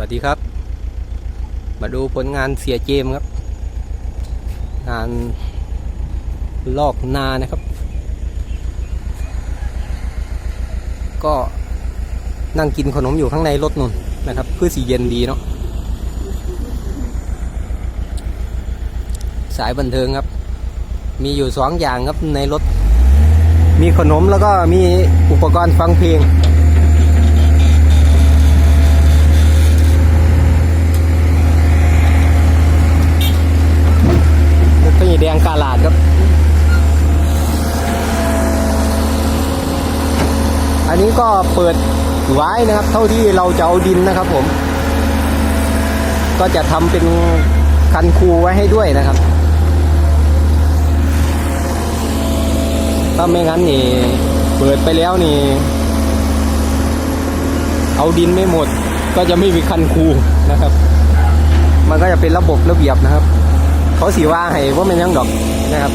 วัสดีครับ มาดูผลงานเสียเจมครับ งานลอกนานะครับ ก็นั่งกินขนมอยู่ข้างในรถนุ่นนะครับเพื่อสีเย็นดีเนาะสายบันเทิงครับ มีอยู่สองอย่างครับในรถ มีขนมแล้วก็มีอุปกรณ์ฟังเพลง รถขยีแดงกาลาดครับ อั นนี้ก็เปิดไว้นะครับ เท่าที่เราจะเอาดินนะครับผม ก็จะทำเป็นคันคูไว้ให้ด้วยนะครับถ้าไม่งั้นนี่ เปิดไปแล้วนี่ เอาดินไม่หมด ก็จะไม่มีคันคูนะครับ มันก็จะเป็นระบบระเบียบนะครับ เขาสีว่าให้ว่ามันยังดอกนะครับ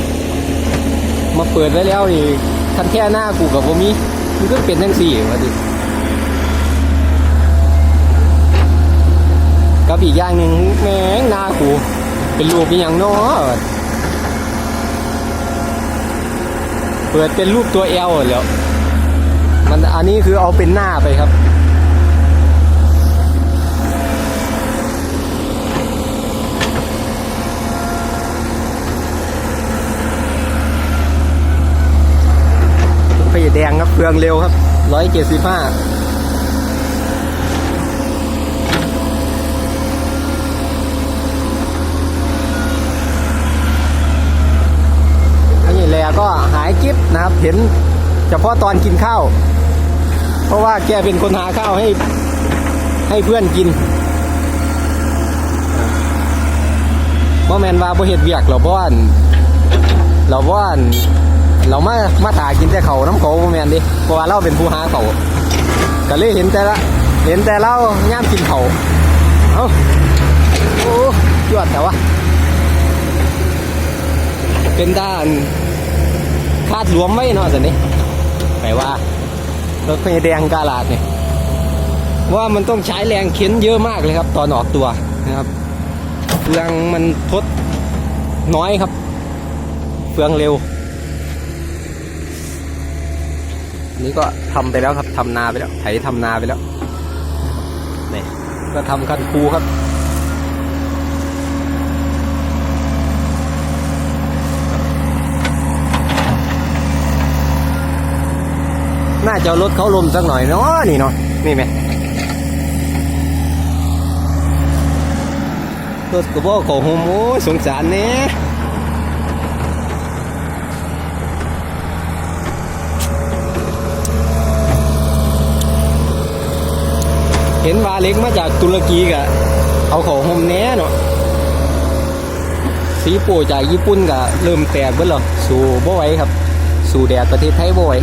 มาเปิดไว้แล้วนี่คันแค่หน้ากูกับผมมี มันก็เป็นทั้งสี่วะดิกับอีกอย่างหนึ่งแม่งนากูเป็นรูปเป็นอย่างน้อเปิดเป็นรูปตัวเอลแล้วมันอันนี้คือเอาเป็นหน้าไปครับ แดงครับเฟืองเร็วครับร้อยเจ็ดสิบห้าอันนี้แลก็หายกิฟนะครับ เห็นเฉพาะตอนกินข้าว เพราะว่าแกเป็นคนหาข้าวให้ให้เพื่อนกินเพราะแมนว่าบ่เห็ดเบียกเพราะว่าอั่นเราเพราะว่าน เรามามาถากินแต่เขาน้ำเขาแมนดิเพราะว่าเราเป็นผู้หาเขาก็เลยเห็นแต่ละ เห็นแต่เราย่ามกินเขาเอ้าโอ้จวดแต่ว่าเป็นด้านคาดหลวมไว้เนาะสินี่แปลว่ารถพยาแดงกาลาดเนี่ยว่ามันต้องใช้แรงเข็นเยอะมากเลยครับ ตอนออกตัวนะครับเฟืองมันทดน้อยครับ เฟืองเร็ว อั นี้ก็ทำไปแล้วครับทำนาไปแล้วไถทำนาไปแล้วนี่ก็ทำคันคูครับน่าจะรถเขาลมสักหน่อยเนาะนี่เนาะนี่ไหมรถกระบอกของโฮมโอ้สงสารเนี่ย เห็นว่าเล็กมาจากตุรกีกะเอาของโฮมแน่เนาะสีโปจากญี่ปุ่นกะเริ่มแตกเบิดแล้อสู่บ่ไหวครับ สู่แดดประเทศไทยบ่ไหว